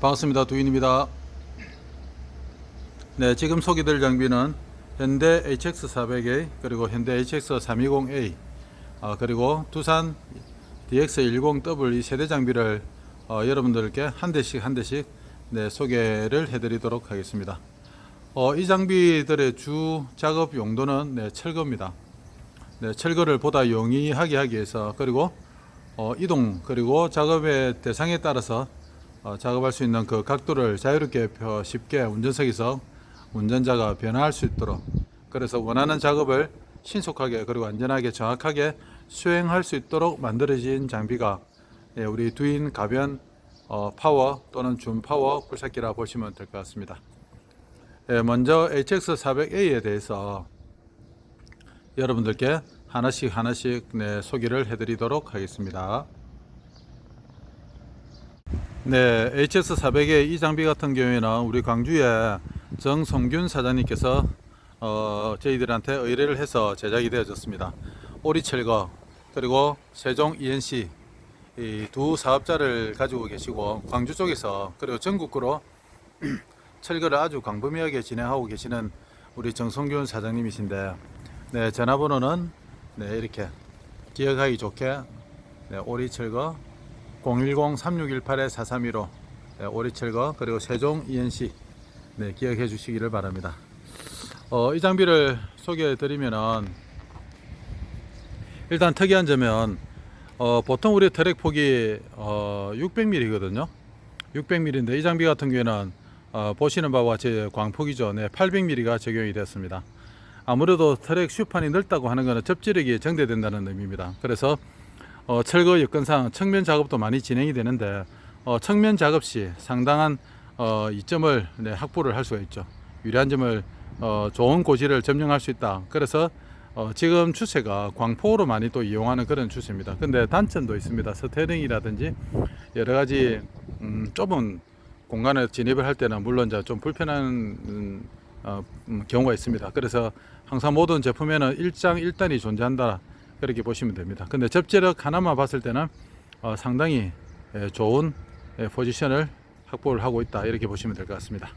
반갑습니다. 두인입니다. 네, 지금 소개될 장비는 현대 HX400A 그리고 현대 HX320A 어, 그리고 두산 DX10W 이 세대 장비를 어, 여러분들께 한 대씩 한 대씩 네, 소개를 해드리도록 하겠습니다. 어, 이 장비들의 주 작업 용도는 네, 철거입니다. 네, 철거를 보다 용이하게 하기 위해서 그리고 어, 이동 그리고 작업의 대상에 따라서 어, 작업할 수 있는 그 각도를 자유롭게 펴- 쉽게 운전석에서 운전자가 변화할 수 있도록 그래서 원하는 작업을 신속하게 그리고 안전하게 정확하게 수행할 수 있도록 만들어진 장비가 예, 우리 두인 가변 어, 파워 또는 준 파워 굴삭기라 보시면 될 것 같습니다. 예, 먼저 HX400A에 대해서 여러분들께 하나씩 하나씩 네, 소개를 해드리도록 하겠습니다. 네, HS400의 이 장비 같은 경우에는 우리 광주의 정성균 사장님께서 어, 저희들한테 의뢰를 해서 제작이 되어졌습니다. 오리 철거 그리고 세종 ENC 이두 사업자를 가지고 계시고 광주 쪽에서 그리고 전국으로 철거를 아주 광범위하게 진행하고 계시는 우리 정성균 사장님이신데 네, 전화번호는 네, 이렇게 기억하기 좋게 네, 오리 철거 010-3618-4315 네, 오리철거 그리고 세종 ENC 네, 기억해 주시기를 바랍니다. 어, 이 장비를 소개해 드리면은 일단 특이한 점은 어, 보통 우리 트랙 폭이 어, 600mm거든요. 600mm인데 이 장비 같은 경우에는 어, 보시는 바와 같이 광폭이죠. 네, 800mm가 적용이 됐습니다. 아무래도 트랙 슈판이 넓다고 하는 것은 접지력이 정대된다는 의미입니다. 그래서 어, 철거 여건상 측면 작업도 많이 진행이 되는데 어, 측면 작업 시 상당한 어, 이점을 네, 확보를 할 수가 있죠. 유리한 점을 어, 좋은 고지를 점령할 수 있다. 그래서 어, 지금 추세가 광폭으로 많이 또 이용하는 그런 추세입니다. 근데 단점도 있습니다. 스테링이라든지 여러 가지 음, 좁은 공간에 진입을 할 때는 물론 이제 좀 불편한 음, 어, 음, 경우가 있습니다. 그래서 항상 모든 제품에는 일장 일단이 존재한다. 그렇게 보시면 됩니다. 근데 접지력 하나만 봤을 때는 어, 상당히 예, 좋은 예, 포지션을 확보를 하고 있다. 이렇게 보시면 될 것 같습니다.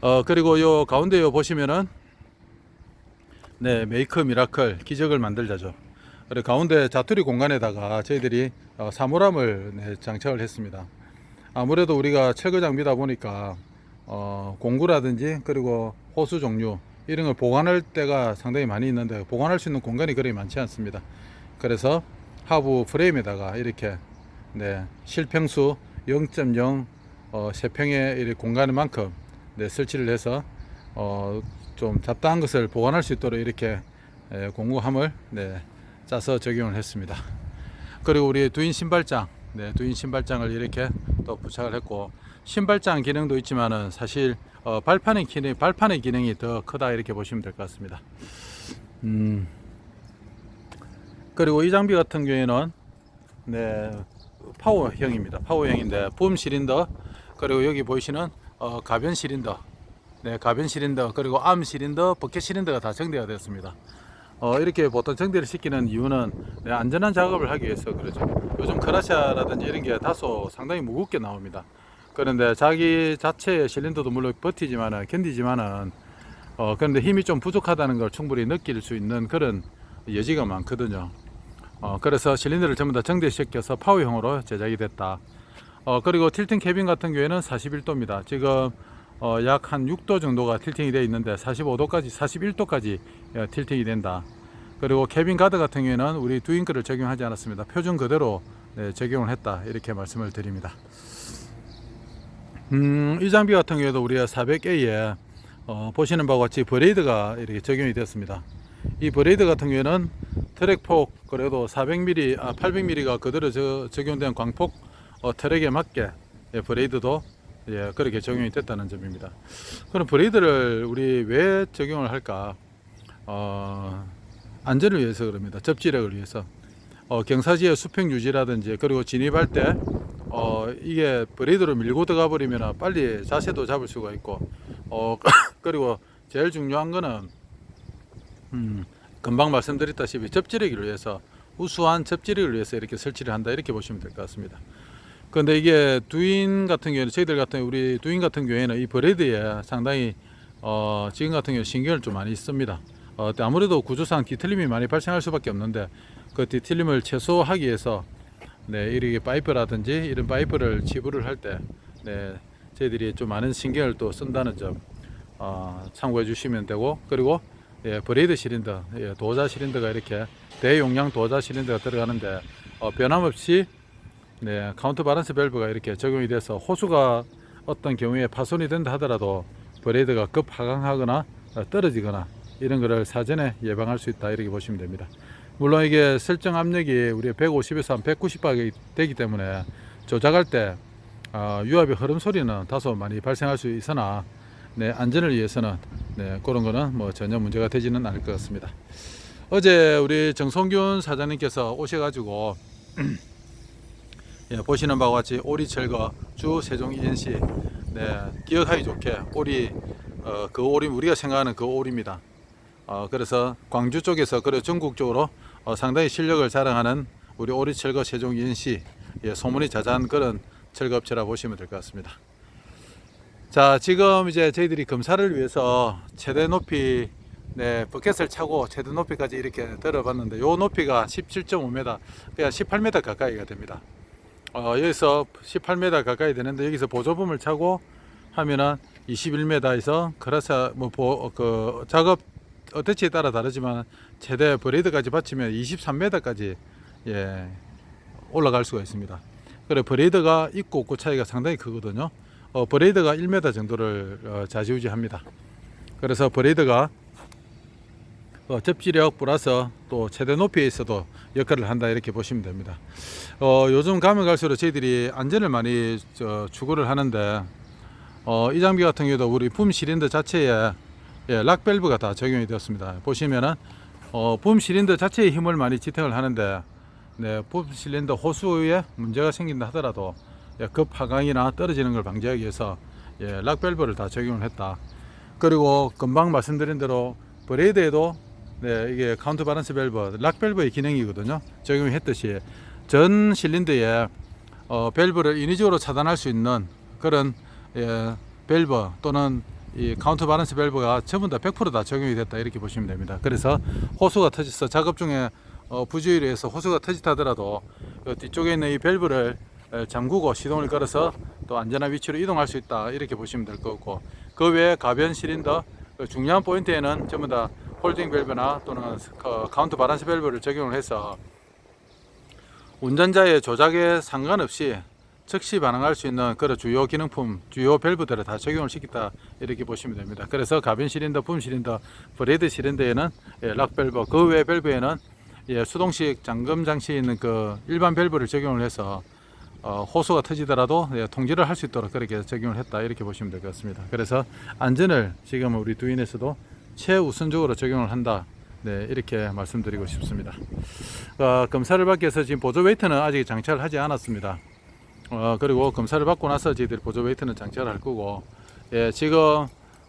어, 그리고 요 가운데 요 보시면은 네, 메이크 미라클 기적을 만들자죠. 그리고 가운데 자투리 공간에다가 저희들이 어, 사물함을 네, 장착을 했습니다. 아무래도 우리가 철거 장비다 보니까 어, 공구라든지 그리고 호수 종류 이런 걸 보관할 때가 상당히 많이 있는데 보관할 수 있는 공간이 그리 많지 않습니다. 그래서 하부 프레임에다가 이렇게 네, 실평수 0.0 어, 세평의 이 공간만큼 네, 설치를 해서 어, 좀 잡다한 것을 보관할 수 있도록 이렇게 에, 공구함을 네, 짜서 적용을 했습니다. 그리고 우리 두인 신발장, 네, 두인 신발장을 이렇게 또 부착을 했고 신발장 기능도 있지만은 사실 어, 발판의 기능, 발판의 기능이 더 크다 이렇게 보시면 될 것 같습니다. 음, 그리고 이 장비 같은 경우에는 네, 파워형입니다. 파워형인데 붐 실린더 그리고 여기 보이시는 어, 가변 실린더, 네, 가변 실린더 그리고 암 실린더, 버켓 실린더가 다 정대가 되었습니다. 어, 이렇게 보통 정대를 시키는 이유는 네, 안전한 작업을 하기 위해서 그러죠. 요즘 크라샤라든지 이런 게 다소 상당히 무겁게 나옵니다. 그런데 자기 자체의 실린더도 물론 버티지만은 견디지만은 어, 그런데 힘이 좀 부족하다는 걸 충분히 느낄 수 있는 그런 여지가 많거든요. 어, 그래서 실린더를 전부 다 정대시켜서 파워형으로 제작이 됐다. 어, 그리고 틸팅 캐빈 같은 경우에는 41도입니다. 지금 어, 약한 6도 정도가 틸팅이 되어 있는데 45도까지 41도까지 어, 틸팅이 된다. 그리고 캐빈 가드 같은 경우에는 우리 두잉크를 적용하지 않았습니다. 표준 그대로 네, 적용을 했다. 이렇게 말씀을 드립니다. 음, 이 장비 같은 경우에도 우리가 400A에 어, 보시는 바와 같이 브레이드가 이렇게 적용이 됐습니다. 이 브레이드 같은 경우에는 트랙 폭 그래도 400mm, 아 800mm가 그대로 저, 적용된 광폭 어, 트랙에 맞게 예, 브레이드도 예, 그렇게 적용이 됐다는 점입니다. 그럼 브레이드를 우리 왜 적용을 할까? 어, 안전을 위해서 그럽니다. 접지력을 위해서. 어, 경사지의 수평 유지라든지 그리고 진입할 때 어, 이게 브레이드로 밀고 들어가 버리면 빨리 자세도 잡을 수가 있고 어, 그리고 제일 중요한 거는 음, 금방 말씀드렸다시피 접지력을 위해서 우수한 접지력을 위해서 이렇게 설치를 한다 이렇게 보시면 될 것 같습니다. 근데 이게 두인 같은 경우에는 저희들 같은 우리 두인 같은 경우에는 이 브레드에 상당히 어 지금 같은 경우 신경을 좀 많이 씁니다. 어 아무래도 구조상 뒤틀림이 많이 발생할 수밖에 없는데 그 뒤틀림을 최소화하기 위해서 네 이렇게 파이프라든지 이런 파이프를 지불을 할 때 네 저희들이 좀 많은 신경을 또 쓴다는 점 어, 참고해 주시면 되고 그리고 예, 브레이드 실린더 예, 도자 실린더가 이렇게 대용량 도자 실린더가 들어가는데 어, 변함없이 네, 카운터 바란스 밸브가 이렇게 적용이 돼서 호수가 어떤 경우에 파손이 된다 하더라도 브레이드가 급 하강하거나 어, 떨어지거나 이런 거를 사전에 예방할 수 있다 이렇게 보시면 됩니다. 물론 이게 설정 압력이 우리 150에서 한 190바 되기 때문에 조작할 때 어, 유압의 흐름 소리는 다소 많이 발생할 수 있으나 네, 안전을 위해서는 네, 그런 거는 뭐 전혀 문제가 되지는 않을 것 같습니다. 어제 우리 정성균 사장님께서 오셔가지고 예, 보시는 바와 같이 오리 철거 주 세종 ENC 네, 기억하기 좋게 오리 어, 그 오리 우리가 생각하는 그 오리입니다. 어, 그래서 광주 쪽에서 그리고 전국적으로 어, 상당히 실력을 자랑하는 우리 오리 철거 세종 ENC 예, 소문이 자자한 그런 철거업체라 보시면 될 것 같습니다. 자, 지금 이제 저희들이 검사를 위해서 최대 높이 네, 버켓을 차고 최대 높이까지 이렇게 들어봤는데 요 높이가 17.5m, 그러니까 18m 가까이가 됩니다. 어, 여기서 18m 가까이 되는데 여기서 보조품을 차고 하면은 21m에서 그래서 뭐그 작업 어떻지에 따라 다르지만 최대 브레이드까지 받치면 23m까지 예, 올라갈 수가 있습니다. 그래 브레이드가 있고 없고 차이가 상당히 크거든요. 어, 브레이드가 1m 정도를 어, 좌지우지합니다. 그래서 브레이드가 어, 접지력 플러스 또 최대 높이에 있어도 역할을 한다 이렇게 보시면 됩니다. 어, 요즘 가면 갈수록 저희들이 안전을 많이 저, 추구를 하는데 어, 이 장비 같은 경우도 우리 붐 실린더 자체에 예, 락 밸브가 다 적용이 되었습니다. 보시면은 어, 붐 실린더 자체의 힘을 많이 지탱을 하는데 네, 붐 실린더 호수에 문제가 생긴다 하더라도 예, 급 하강이나 떨어지는 걸 방지하기 위해서 예, 락밸브를 다 적용을 했다. 그리고 금방 말씀드린 대로 브레이드에도 네, 이게 카운트 바란스 밸브, 락 밸브의 기능이거든요. 적용을 했듯이 전 실린더에 어, 밸브를 인위적으로 차단할 수 있는 그런 예, 밸브 또는 이 카운트 바란스 밸브가 전부 다 100%다 적용이 됐다 이렇게 보시면 됩니다. 그래서 호수가 터져서 작업 중에 어, 부주의를 해서 호수가 터지다더라도 그 뒤쪽에 있는 이 밸브를 에, 잠그고 시동을 걸어서 또 안전한 위치로 이동할 수 있다 이렇게 보시면 될 거고 그 외에 가변 실린더 그 중요한 포인트에는 전부 다 홀딩 밸브나 또는 그 카운트 바란스 밸브를 적용을 해서 운전자의 조작에 상관없이 즉시 반응할 수 있는 그런 주요 기능품, 주요 밸브들을 다 적용을 시켰다 이렇게 보시면 됩니다. 그래서 가변 실린더, 붐 실린더, 브레이드 실린더에는 예, 락 밸브, 그 외 밸브에는 예, 수동식 잠금 장치에 있는 그 일반 밸브를 적용을 해서 어, 호수가 터지더라도 예, 통제를 할 수 있도록 그렇게 적용을 했다 이렇게 보시면 될 것 같습니다. 그래서 안전을 지금 우리 두인에서도 최우선적으로 적용을 한다. 네, 이렇게 말씀드리고 싶습니다. 어, 검사를 받기 위해서 지금 보조 웨이트는 아직 장착을 하지 않았습니다. 어, 그리고 검사를 받고 나서 저희들이 보조 웨이트는 장착을 할 거고, 예, 지금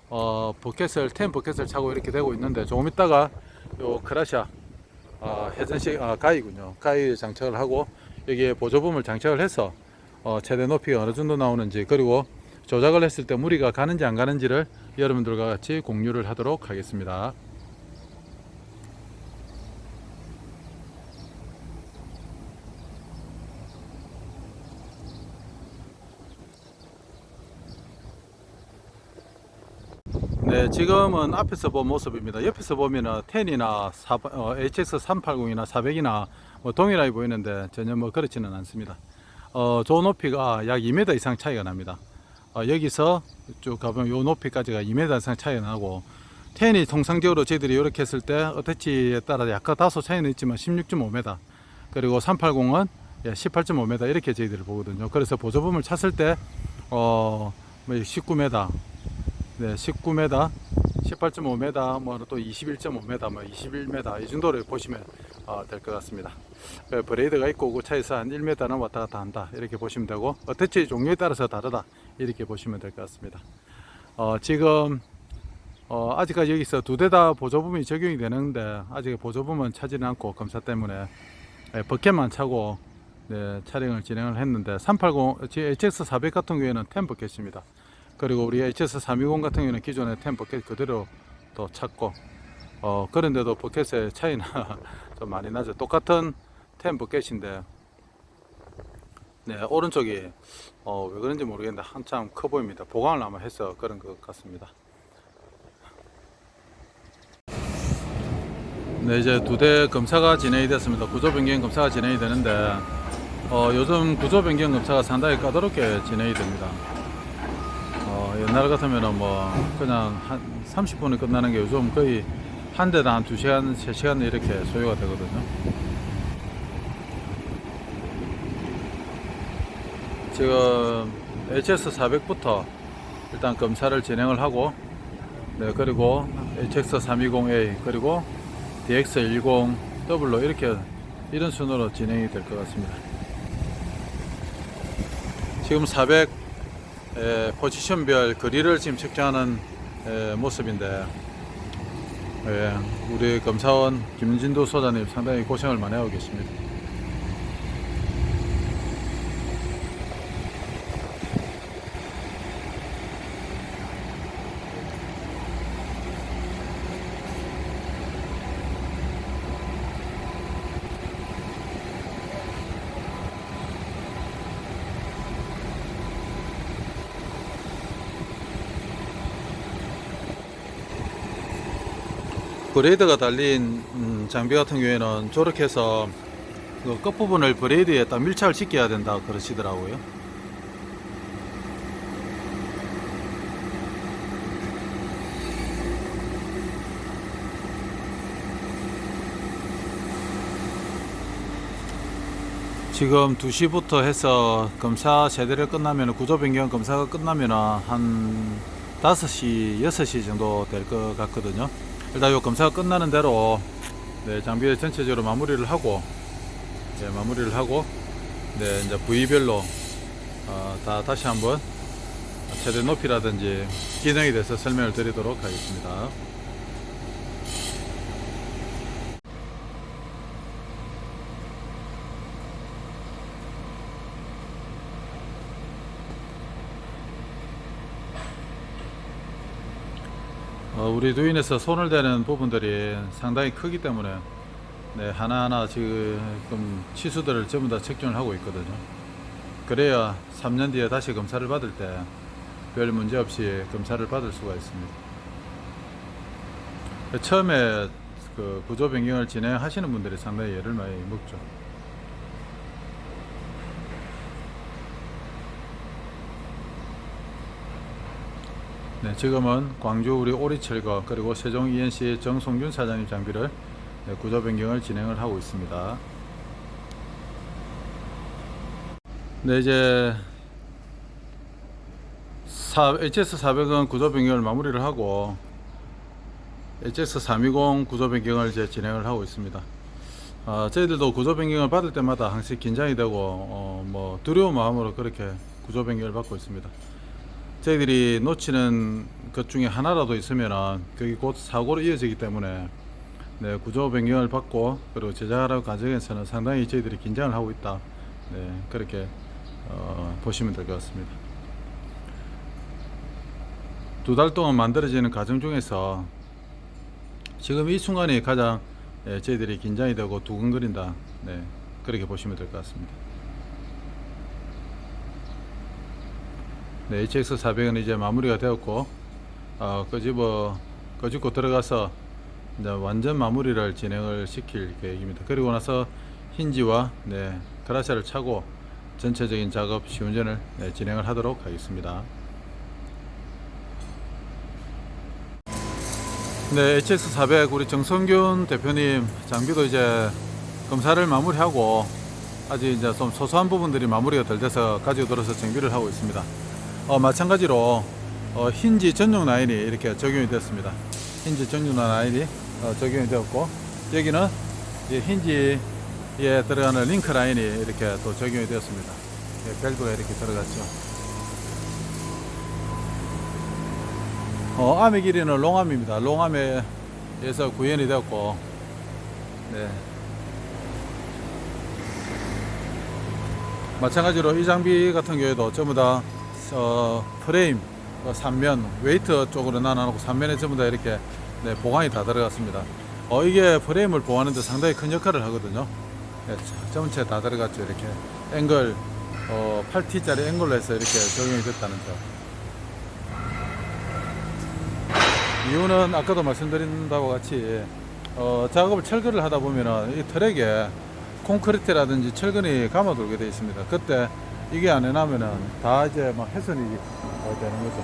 어, 버켓을 텐 버켓을 차고 이렇게 되고 있는데 조금 있다가 요 크라샤 아, 회전식 아, 가이군요. 가이 장착을 하고 여기에 보조품을 장착을 해서 어, 최대 높이가 어느 정도 나오는지 그리고 조작을 했을 때 무리가 가는지 안 가는지를 여러분들과 같이 공유를 하도록 하겠습니다. 네, 지금은 앞에서 본 모습입니다. 옆에서 보면은 10이나 어, HX380이나 400이나 뭐 동일하게 보이는데 전혀 뭐 그렇지는 않습니다. 어, 조 높이가 약 2m 이상 차이가 납니다. 어, 여기서 쭉 가보면 요 높이까지가 2m 이상 차이가 나고 텐이 통상적으로 저희들이 이렇게 했을 때 어태치에 따라 약간 다소 차이는 있지만 16.5m 그리고 380은 18.5m 이렇게 저희들이 보거든요. 그래서 보조품을 찼을 때 어, 뭐 19m 네, 19m, 18.5m, 뭐또 21.5m, 뭐 21m 이 정도를 보시면 어, 될것 같습니다. 그 브레이드가 있고 그 차에서 한 1m는 왔다 갔다 한다 이렇게 보시면 되고 어태치 종류에 따라서 다르다 이렇게 보시면 될 것 같습니다. 어, 지금 어, 아직까지 여기서 두 대 다 보조품이 적용이 되는데 아직 보조품은 차지는 않고 검사 때문에 예, 버켓만 차고 네, 촬영을 진행을 했는데 380 HX400 같은 경우에는 템버켓입니다. 그리고 우리 HS320 같은 경우에는 기존의 템 버켓 그대로 또 찾고 어, 그런데도 버켓의 차이는 좀 많이 나죠. 똑같은 템 버켓인데 네, 오른쪽이 어, 왜 그런지 모르겠는데 한참 커 보입니다. 보강을 아마 해서 그런 것 같습니다. 네, 이제 두 대 검사가 진행이 됐습니다. 구조 변경 검사가 진행이 되는데 어, 요즘 구조 변경 검사가 상당히 까다롭게 진행이 됩니다. 어, 옛날 같으면은 뭐 그냥 한 30분에 끝나는 게 요즘 거의 한 대당 한 2시간, 3시간 이렇게 소요가 되거든요. 지금 HS400부터 일단 검사를 진행을 하고 네, 그리고 HX320A 그리고 DX10W로 이렇게 이런 순으로 진행이 될 것 같습니다. 지금 400 에, 포지션별 거리를 지금 측정하는 에, 모습인데 예, 우리 검사원 김진도 소장님 상당히 고생을 많이 하고 계십니다. 브레이드가 달린 음, 장비 같은 경우에는 저렇게 해서 그 끝부분을 브레이드에 딱 밀착을 시켜야 된다 그러시더라고요. 지금 2시부터 해서 검사 세대를 끝나면 구조 변경 검사가 끝나면 한 5시, 6시 정도 될 것 같거든요. 일단 요 검사가 끝나는 대로 네, 장비를 전체적으로 마무리를 하고 네, 마무리를 하고 네, 이제 부위별로 어, 다 다시 한번 최대 높이라든지 기능에 대해서 설명을 드리도록 하겠습니다. 우리 두인에서 손을 대는 부분들이 상당히 크기 때문에 네, 하나하나 지금 치수들을 전부 다 측정을 하고 있거든요. 그래야 3년 뒤에 다시 검사를 받을 때 별 문제 없이 검사를 받을 수가 있습니다. 처음에 그 구조 변경을 진행하시는 분들이 상당히 예를 많이 먹죠. 네, 지금은 광주 우리 오리철거 그리고 세종 ENC 정송균 사장님 장비를 네, 구조 변경을 진행을 하고 있습니다. 네, 이제 HS400은 구조 변경을 마무리를 하고 HS320 구조 변경을 이제 진행을 하고 있습니다. 아, 저희들도 구조 변경을 받을 때마다 항상 긴장이 되고 어, 뭐 두려운 마음으로 그렇게 구조 변경을 받고 있습니다. 저희들이 놓치는 것 중에 하나라도 있으면은 그게 곧 사고로 이어지기 때문에 네, 구조 변경을 받고 그리고 제작하는 과정에서는 상당히 저희들이 긴장을 하고 있다. 네, 그렇게 어, 보시면 될 것 같습니다. 두 달 동안 만들어지는 과정 중에서 지금 이 순간이 가장 예, 저희들이 긴장이 되고 두근거린다. 네, 그렇게 보시면 될 것 같습니다. 네, HX400은 이제 마무리가 되었고, 어, 끄집어, 끄집고 들어가서 이제 완전 마무리를 진행을 시킬 계획입니다. 그리고 나서 힌지와 네, 크라샤를 차고 전체적인 작업 시운전을 네, 진행을 하도록 하겠습니다. 네, HX400 우리 정성균 대표님 장비도 이제 검사를 마무리하고 아직 이제 좀 소소한 부분들이 마무리가 덜 돼서 가지고 들어서 정비를 하고 있습니다. 어, 마찬가지로 어, 힌지 전용 라인이 이렇게 적용이 됐습니다. 힌지 전용 라인이 어, 적용이 되었고 여기는 이 힌지에 들어가는 링크 라인이 이렇게 또 적용이 되었습니다. 예, 벨트가 이렇게 들어갔죠. 어, 암의 길이는 롱암입니다. 롱암에서 구현이 되었고, 네. 마찬가지로 이 장비 같은 경우에도 전부 다 어, 프레임, 어, 삼면, 웨이트 쪽으로 나눠놓고 삼면에 전부 다 이렇게 네, 보강이 다 들어갔습니다. 어, 이게 프레임을 보호하는데 상당히 큰 역할을 하거든요. 네, 전체 다 들어갔죠. 이렇게 앵글 어, 8T짜리 앵글로 해서 이렇게 적용이 됐다는 점. 이유는 아까도 말씀드린 바와 같이 어, 작업을 철거를 하다 보면은 이 트랙에 콘크리트라든지 철근이 감아돌게 되어 있습니다. 그때 이게 안 해나면은 다 이제 막 어, 되는 거죠.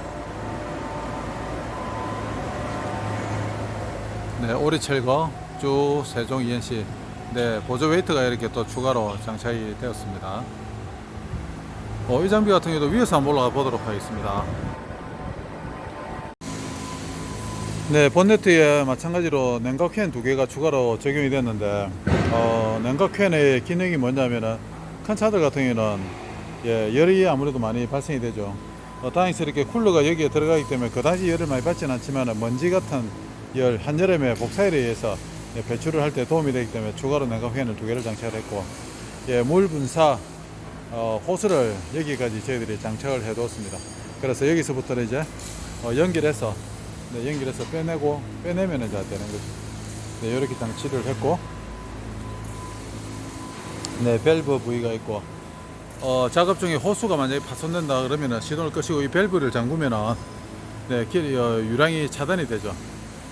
네, 오리 철거 주 세종 ENC 네, 보조 웨이트가 이렇게 또 추가로 장착이 되었습니다. 어, 이 장비 같은 경우도 위에서 한번 올라가 보도록 하겠습니다. 네, 본네트에 마찬가지로 냉각팬 두 개가 추가로 적용이 됐는데, 어, 냉각팬의 기능이 뭐냐면은, 큰 차들 같은 경우는, 예, 열이 아무래도 많이 발생이 되죠. 어, 다행스럽게 쿨러가 여기에 들어가기 때문에 그다지 열을 많이 받지는 않지만, 먼지 같은 열, 한여름에 복사열에 의해서 예, 배출을 할 때 도움이 되기 때문에 추가로 냉각팬을 두 개를 장착을 했고, 예, 물 분사, 어, 호스를 여기까지 저희들이 장착을 해 두었습니다. 그래서 여기서부터 이제 어, 연결해서 네, 연결해서 빼내고 빼내면 이제 되는 거죠. 네, 이렇게 장치를 했고, 네, 밸브 부위가 있고, 어, 작업 중에 호수가 만약에 파손된다 그러면은 시동을 끄시고 이 밸브를 잠그면은 네, 길, 어, 유량이 차단이 되죠.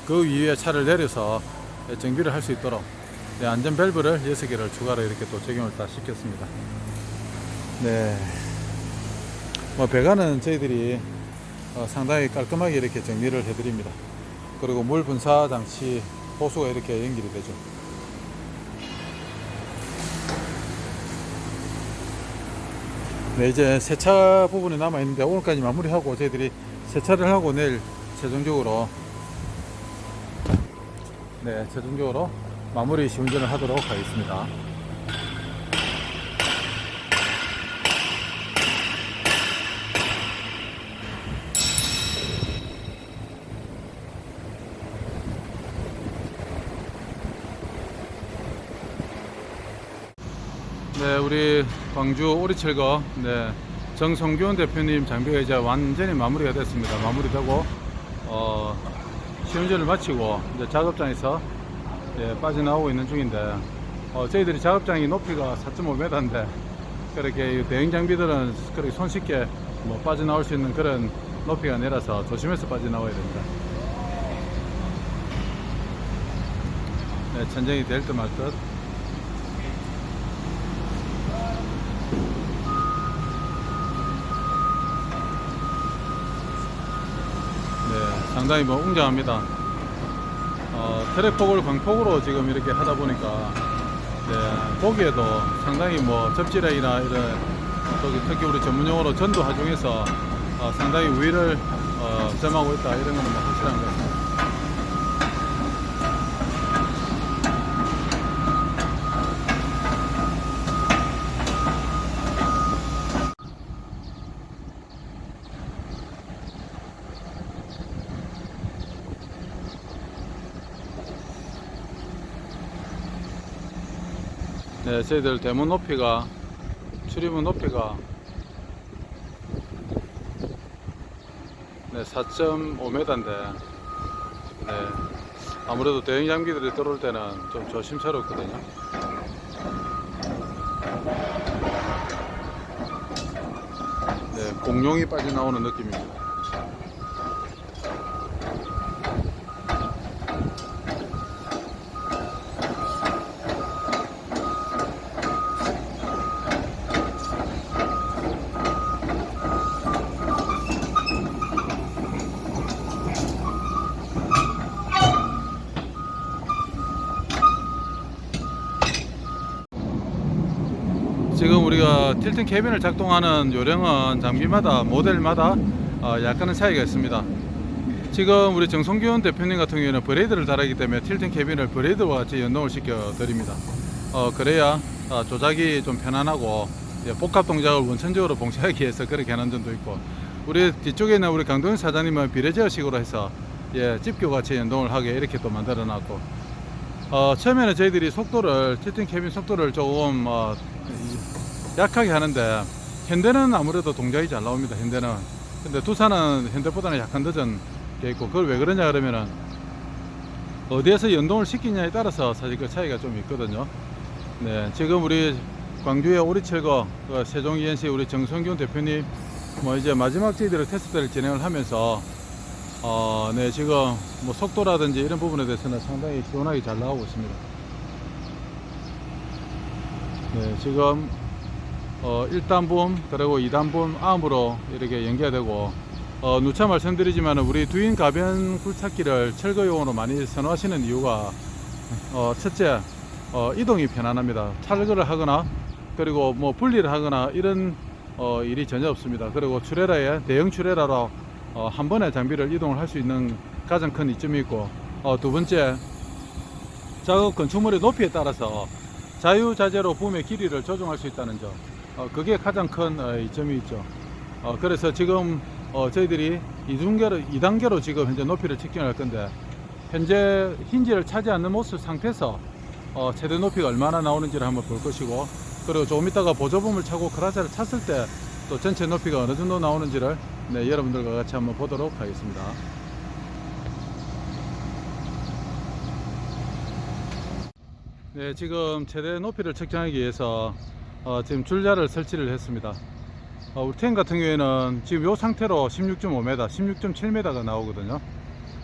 그 위에 차를 내려서 네, 정비를 할 수 있도록 네, 안전 밸브를 6개를 추가로 이렇게 또 적용을 다 시켰습니다. 네. 뭐 배관은 저희들이 어, 상당히 깔끔하게 이렇게 정리를 해드립니다. 그리고 물 분사 장치 호수가 이렇게 연결이 되죠. 네, 이제 세차 부분이 남아 있는데 오늘까지 마무리하고 저희들이 세차를 하고 내일 최종적으로 네, 최종적으로 마무리 시운전을 하도록 하겠습니다. 네, 우리 광주 오리철거 네, 정성균 대표님 장비가 이제 완전히 마무리가 됐습니다. 마무리되고 어, 시운전을 마치고 이제 작업장에서 예, 빠져나오고 있는 중인데 어, 저희들이 작업장이 높이가 4.5m인데 그렇게 이 대형 장비들은 그렇게 손쉽게 뭐 빠져나올 수 있는 그런 높이가 아니라서 조심해서 빠져나와야 됩니다. 네, 천정이 될 듯 말 듯. 네, 상당히 뭐 웅장합니다. 어, 트랙폭을 광폭으로 지금 이렇게 하다 보니까 네, 보기에도 상당히 뭐 접지력이나 이런 저기 특히 우리 전문용어로 전도 하중에서 어, 상당히 우위를 어, 점하고 있다 이런 거는 뭐 확실한 것 같습니다. 네, 저희들 대문 높이가 출입문 높이가 네, 4.5m인데 네, 아무래도 대형 장비들이 들어올 때는 좀 조심스럽거든요. 네, 공룡이 빠져나오는 느낌입니다. 지금 우리가 틸튼 캐빈을 작동하는 요령은 장비마다 모델마다 어, 약간의 차이가 있습니다. 지금 우리 정성균 대표님 같은 경우에는 브레이드를 달았기 때문에 틸튼 캐빈을 브레이드와 같이 연동을 시켜 드립니다. 어, 그래야 어, 조작이 좀 편안하고 예, 복합 동작을 원천적으로 봉쇄하기 위해서 그렇게 하는 점도 있고 우리 뒤쪽에 있는 우리 강동현 사장님은 비례제어식으로 해서 예, 집교 같이 연동을 하게 이렇게 또 만들어 놨고 어, 처음에는 저희들이 속도를 틸튼 캐빈 속도를 조금 어, 이- 약하게 하는데 현대는 아무래도 동작이 잘 나옵니다. 현대는. 근데 두산은 현대보다는 약간 늦은 게 있고 그걸 왜 그러냐 그러면은 어디에서 연동을 시키냐에 따라서 사실 그 차이가 좀 있거든요. 네, 지금 우리 광주의 오리철거 그 세종 ENC 우리 정성균 대표님 뭐 이제 마지막 저희들의 테스트를 진행을 하면서 어, 네 지금 뭐 속도라든지 이런 부분에 대해서는 상당히 시원하게 잘 나오고 있습니다. 네, 지금 어, 1단분 그리고 2단분 암으로 이렇게 연계가 되고 어, 누차 말씀드리지만 우리 두인 가변 굴착기를 철거용으로 많이 선호하시는 이유가 어, 첫째 어, 이동이 편안합니다. 철거를 하거나 그리고 뭐 분리를 하거나 이런 어, 일이 전혀 없습니다. 그리고 출애라에 대형 출애라로 어, 한 번에 장비를 이동을 할 수 있는 가장 큰 이점이 있고 어, 두 번째 작업 건축물의 높이에 따라서 자유자재로 붐의 길이를 조정할 수 있다는 점 어, 그게 가장 큰 어, 이점이 있죠. 어, 그래서 지금 어, 저희들이 2단계로, 2단계로 지금 현재 높이를 측정할 건데 현재 힌지를 차지 않는 모습 상태에서 어, 최대 높이가 얼마나 나오는지를 한번 볼 것이고 그리고 조금 이따가 보조범을 차고 크라자를 찼을 때 또 전체 높이가 어느 정도 나오는지를 네, 여러분들과 같이 한번 보도록 하겠습니다. 네, 지금 최대 높이를 측정하기 위해서 어, 지금 줄자를 설치를 했습니다. 어, 우리 텐 같은 경우에는 지금 이 상태로 16.5m, 16.7m가 나오거든요.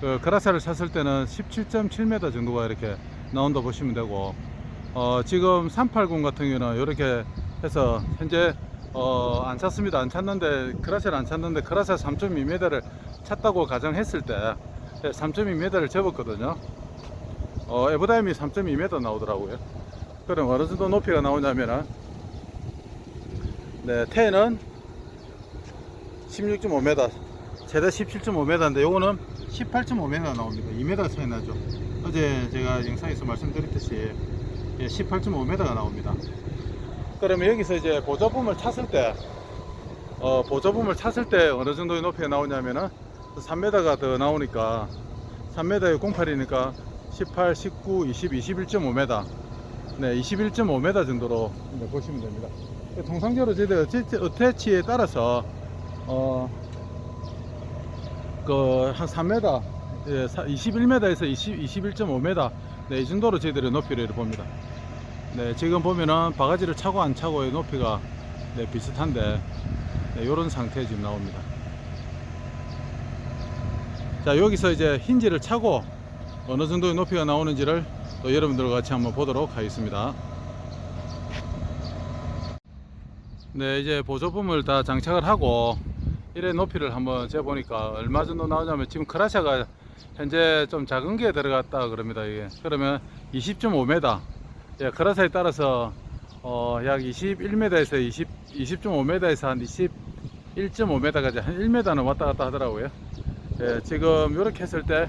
그 그라사를 샀을 때는 17.7m 정도가 이렇게 나온다 보시면 되고 어, 지금 380 같은 경우는 이렇게 해서 현재 어, 안 찼습니다. 안 찼는데 그라사를 안 찼는데 그라사 3.2m를 찼다고 가정했을 때 3.2m를 접었거든요. 어, 에버다임이 3.2m 나오더라고요. 그럼 어느 정도 높이가 나오냐면은 네, 테는 16.5m, 최대 17.5m인데 요거는 18.5m 나옵니다. 2m 차이 나죠. 어제 제가 영상에서 말씀드렸듯이 18.5m가 나옵니다. 그러면 여기서 이제 보조붐을 찼을 때, 어, 보조붐을 찼을 때 어느 정도의 높이가 나오냐면은 3m가 더 나오니까 3m에 08이니까 18, 19, 20, 21.5m. 네, 21.5m 정도로 보시면 됩니다. 통상적으로 저희들 어태치- 어태치에 따라서 어, 그한 3m, 예, 21m에서 20, 21.5m 네, 이 정도로 저희들의 높이를 봅니다. 네, 지금 보면은 바가지를 차고 안 차고의 높이가 네, 비슷한데 네, 이런 상태에 지금 나옵니다. 자 여기서 이제 힌지를 차고 어느 정도의 높이가 나오는지를 또 여러분들과 같이 한번 보도록 하겠습니다. 네 이제 보조품을 다 장착을 하고 이래 높이를 한번 재보니까 얼마 정도 나오냐면 지금 크라샤가 현재 좀 작은 게 들어갔다 그럽니다 이게. 그러면 20.5m 예, 크라샤에 따라서 어, 약 21m에서 20, 20.5m에서 한 21.5m까지 한 1m는 왔다 갔다 하더라고요. 예, 지금 이렇게 했을 때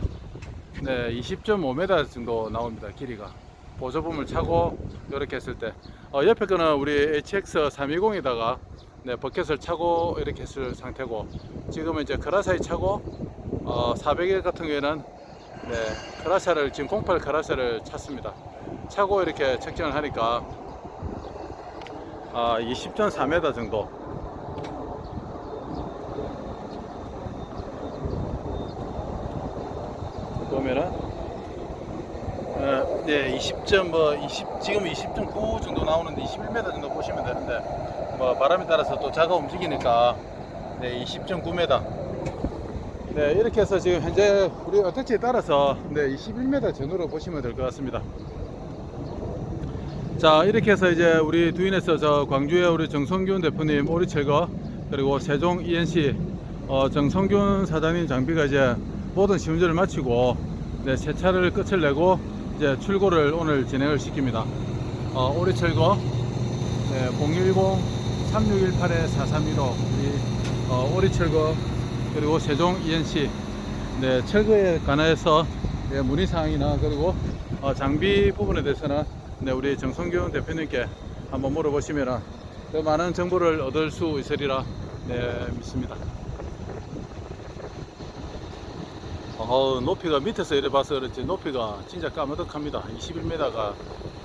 네, 20.5m 정도 나옵니다 길이가 보조품을 차고 이렇게 했을 때 어, 옆에 거는 우리 HX 320에다가 네, 버켓을 차고 이렇게 했을 상태고 지금은 이제 크라사에 차고 어, 400에 같은 경우에는 네, 크라샤를 지금 08 크라샤를 찼습니다. 차고 이렇게 측정을 하니까 아, 20.4m 정도 보면은 어, 네, 20점 뭐 20, 지금 20.9 정도 나오는데 21m 정도 보시면 되는데 뭐 바람에 따라서 또 자가 움직이니까 네, 20.9m. 네, 이렇게 해서 지금 현재 우리 어택지에 따라서 네, 21m 전후로 보시면 될 것 같습니다. 자, 이렇게 해서 이제 우리 두인에서 저 광주의 우리 정성균 대표님 오리 철거 그리고 세종 ENC 어, 정성균 사장님 장비가 이제 모든 시운전을 마치고 네, 세차를 끝을 내고 이제 출고를 오늘 진행을 시킵니다. 어, 오리철거 네, 010-3618-4315 우리 어, 오리 철거 그리고 세종 ENC 네, 철거에 관해서 네, 문의사항이나 그리고 어, 장비 부분에 대해서는 네, 우리 정성균 대표님께 한번 물어보시면 더 많은 정보를 얻을 수 있으리라 네, 믿습니다. 어, 높이가 밑에서 이래 봐서 그렇지 높이가 진짜 까마득합니다. 21m가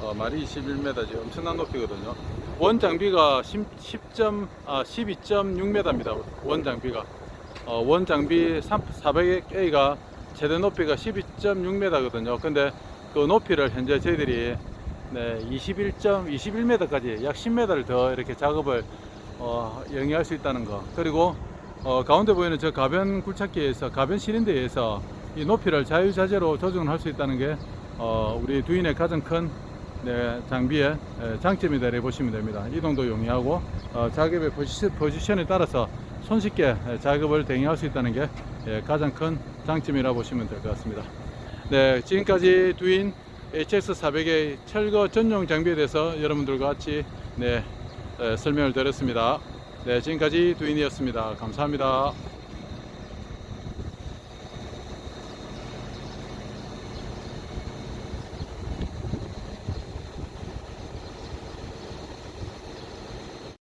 어, 말이 21m지 엄청난 높이거든요. 원 장비가 10, 10점, 아, 12.6m입니다. 원 장비가. 어, 원 장비 400A가 최대 높이가 12.6m거든요. 근데 그 높이를 현재 저희들이 네, 21점, 21m까지 약 10m를 더 이렇게 작업을 어, 영위할 수 있다는 거. 그리고 어, 가운데 보이는 저 가변 굴착기에서 가변 시린더에서 이 높이를 자유자재로 조정할 수 있다는 게 어, 우리 두인의 가장 큰 네, 장비의 에, 장점이다 이렇게 보시면 됩니다. 이동도 용이하고 어, 작업의 포지션, 포지션에 따라서 손쉽게 에, 작업을 대행할 수 있다는 게 예, 가장 큰 장점이라 보시면 될 것 같습니다. 네, 지금까지 두인 HS400의 철거 전용 장비에 대해서 여러분들과 같이 네, 에, 설명을 드렸습니다. 네, 지금까지 두인이었습니다. 감사합니다.